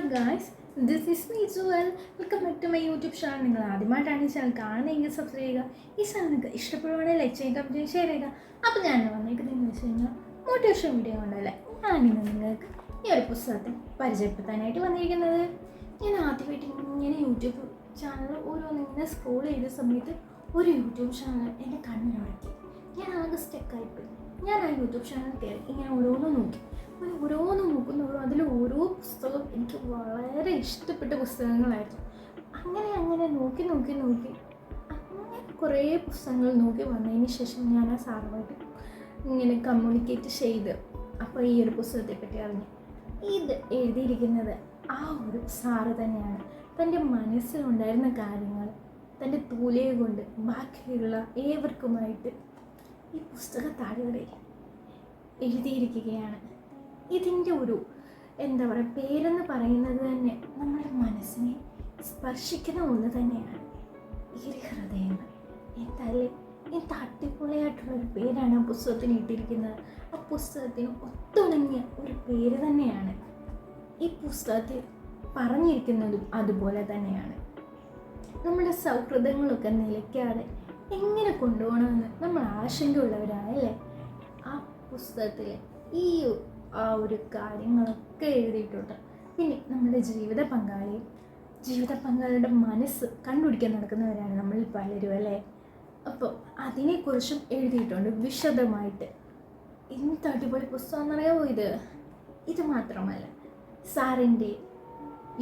Hi guys this is me Jewel welcome back to my YouTube channel നിങ്ങൾ ആദ്യമായിട്ടാണ് ഈ channel കാണുന്നതെങ്കിൽ subscribe ചെയ്യുക. ഈ ചാനൽ നിങ്ങൾക്ക് ഇഷ്ടപ്പെടുവാണെങ്കിൽ ലൈക്ക് ചെയ്യുക കമന്റ് ഷെയർ ചെയ്യുക. അപ്പോൾ ഞാൻ വന്നേക്കുന്നതെന്ന് വെച്ച് കഴിഞ്ഞാൽ മോട്ടിവേഷൻ വീഡിയോ കൊണ്ടല്ലേ ഞാനിന്ന് നിങ്ങൾക്ക് ഈ ഒരു പുസ്തകത്തെ പരിചയപ്പെടുത്താനായിട്ട് വന്നിരിക്കുന്നത്. ഞാൻ ആദ്യമായിട്ട് ഇങ്ങനെ യൂട്യൂബ് ചാനൽ ഓരോന്നിങ്ങനെ സ്ക്രോൾ ചെയ്ത സമയത്ത് ഒരു യൂട്യൂബ് ചാനൽ എന്റെ കണ്ണിലുടക്കി ഞാൻ ആകെ സ്റ്റെക്കായിപ്പോയി ഞാൻ ആ യൂട്യൂബ് ചാനൽ കയറി ഇങ്ങനെ ഓരോന്നും നോക്കി. അങ്ങനെ ഓരോന്നും നോക്കുന്നവരും അതിൽ ഓരോ പുസ്തകം എനിക്ക് വളരെ ഇഷ്ടപ്പെട്ട പുസ്തകങ്ങളായിരുന്നു. അങ്ങനെ അങ്ങനെ നോക്കി നോക്കി നോക്കി അങ്ങനെ കുറേ പുസ്തകങ്ങൾ നോക്കി വന്നതിന് ശേഷം ഞാൻ ആ സാറുമായിട്ട് ഇങ്ങനെ കമ്മ്യൂണിക്കേറ്റ് ചെയ്ത് അപ്പോൾ ഈ ഒരു പുസ്തകത്തെ പറ്റി അറിഞ്ഞു. ഇത് എഴുതിയിരിക്കുന്നത് ആ ഒരു സാറ് തന്നെയാണ്. തന്റെ മനസ്സിലുണ്ടായിരുന്ന കാര്യങ്ങൾ തന്റെ തൂലിക കൊണ്ട് ബാക്കിയുള്ള ഏവർക്കുമായിട്ട് പുസ്തക താളുകളിൽ എഴുതിയിരിക്കുകയാണ്. ഇതിന്റെ ഒരു എന്താ പറയുക പേരെന്ന് പറയുന്നത് തന്നെ നമ്മുടെ മനസ്സിനെ സ്പർശിക്കുന്ന ഒന്ന് തന്നെയാണ് ഈ ഹൃദയങ്ങൾ എന്തായാലും എന്ത് തട്ടിപ്പൊളിയായിട്ടുള്ളൊരു പേരാണ് ആ പുസ്തകത്തിന് ഇട്ടിരിക്കുന്നത്. ആ പുസ്തകത്തിന് ഒത്തുണങ്ങിയ ഒരു പേര് തന്നെയാണ് ഈ പുസ്തകത്തിൽ പറഞ്ഞിരിക്കുന്നതും അതുപോലെ തന്നെയാണ്. നമ്മുടെ സൗഹൃദങ്ങളൊക്കെ നിലയ്ക്കാതെ എങ്ങനെ കൊണ്ടുപോകണമെന്ന് നമ്മൾ ആശങ്കയുള്ളവരാണല്ലേ ആ പുസ്തകത്തിൽ ഈ ആ ഒരു കാര്യങ്ങളൊക്കെ എഴുതിയിട്ടുണ്ട്. പിന്നെ നമ്മുടെ ജീവിത പങ്കാളി ജീവിത പങ്കാളിയുടെ മനസ്സ് കണ്ടുപിടിക്കാൻ നടക്കുന്നവരാണ് നമ്മൾ പലരും അല്ലേ? അപ്പോൾ അതിനെക്കുറിച്ചും എഴുതിയിട്ടുണ്ട് വിശദമായിട്ട്. എന്ത് അടിപൊളി പുസ്തകം എന്നറിയാമോ ഇത്? ഇത് മാത്രമല്ല സാറിന്റെ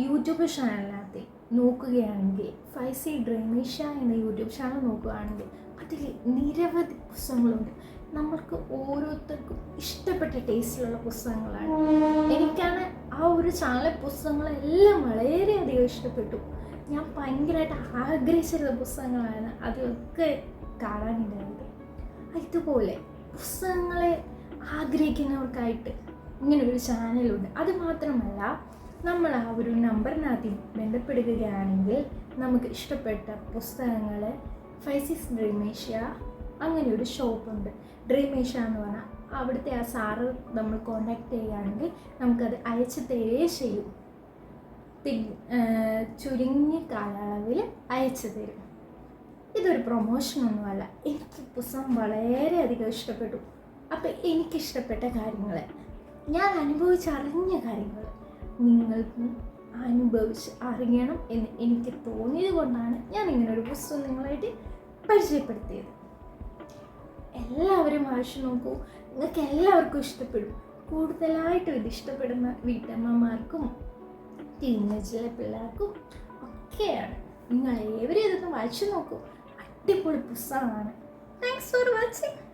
യൂട്യൂബ് ചാനലിനകത്ത് നോക്കുകയാണെങ്കിൽ ഫൈസി ഡ്രൈമേഷ എന്ന യൂട്യൂബ് ചാനൽ നോക്കുകയാണെങ്കിൽ അതിൽ നിരവധി പുസ്തകങ്ങളുണ്ട്. നമ്മൾക്ക് ഓരോരുത്തർക്കും ഇഷ്ടപ്പെട്ട ടേസ്റ്റിലുള്ള പുസ്തകങ്ങളാണ്. എനിക്കാണ് ആ ഒരു ചാനലിലെ പുസ്തകങ്ങളെല്ലാം വളരെയധികം ഇഷ്ടപ്പെട്ടു. ഞാൻ ഭയങ്കരമായിട്ട് ആഗ്രഹിച്ചിരുന്ന പുസ്തകങ്ങളാണ് അതൊക്കെ കാണാനുണ്ടായത് ഇതുപോലെ പുസ്തകങ്ങളെ ആഗ്രഹിക്കുന്നവർക്കായിട്ട് ഇങ്ങനെ ഒരു ചാനലുണ്ട്. അത് മാത്രമല്ല നമ്മൾ ആ ഒരു നമ്പറിനകത്ത് ബന്ധപ്പെടുകയാണെങ്കിൽ നമുക്ക് ഇഷ്ടപ്പെട്ട പുസ്തകങ്ങൾ ഫൈസിസ് ഡ്രീമേഷ്യ അങ്ങനെ ഒരു ഷോപ്പുണ്ട് ഡ്രീമേഷ്യ എന്ന് പറഞ്ഞാൽ അവിടുത്തെ ആ സാറ് നമ്മൾ കോണ്ടാക്ട് ചെയ്യുകയാണെങ്കിൽ നമുക്കത് അയച്ചു തരുകയും ചെയ്യും. ചുരുങ്ങിയ കാലയളവിൽ അയച്ചു തരും. ഇതൊരു പ്രൊമോഷനൊന്നുമല്ല എനിക്ക് പുസ്തകം വളരെയധികം ഇഷ്ടപ്പെട്ടു. അപ്പം എനിക്കിഷ്ടപ്പെട്ട കാര്യങ്ങൾ. ഞാൻ അനുഭവിച്ചറിഞ്ഞ കാര്യങ്ങൾ. നിങ്ങൾക്കും അനുഭവിച്ച് അറിയണം എന്ന് എനിക്ക് തോന്നിയത് കൊണ്ടാണ് ഞാൻ ഇങ്ങനെ ഒരു പുസ്തകം നിങ്ങളായിട്ട് പരിചയപ്പെടുത്തിയത്. എല്ലാവരും വായിച്ചു നോക്കൂ. നിങ്ങൾക്ക് എല്ലാവർക്കും ഇഷ്ടപ്പെടും. കൂടുതലായിട്ടും ഇത് ഇഷ്ടപ്പെടുന്ന വീട്ടമ്മമാർക്കും ടീനേജിലെ പിള്ളേർക്കും ഒക്കെയാണ്. നിങ്ങൾ ഏവരും ഇതൊന്ന് വായിച്ചു നോക്കൂ. അടിപൊളി പുസ്തകമാണ്. Thanks for watching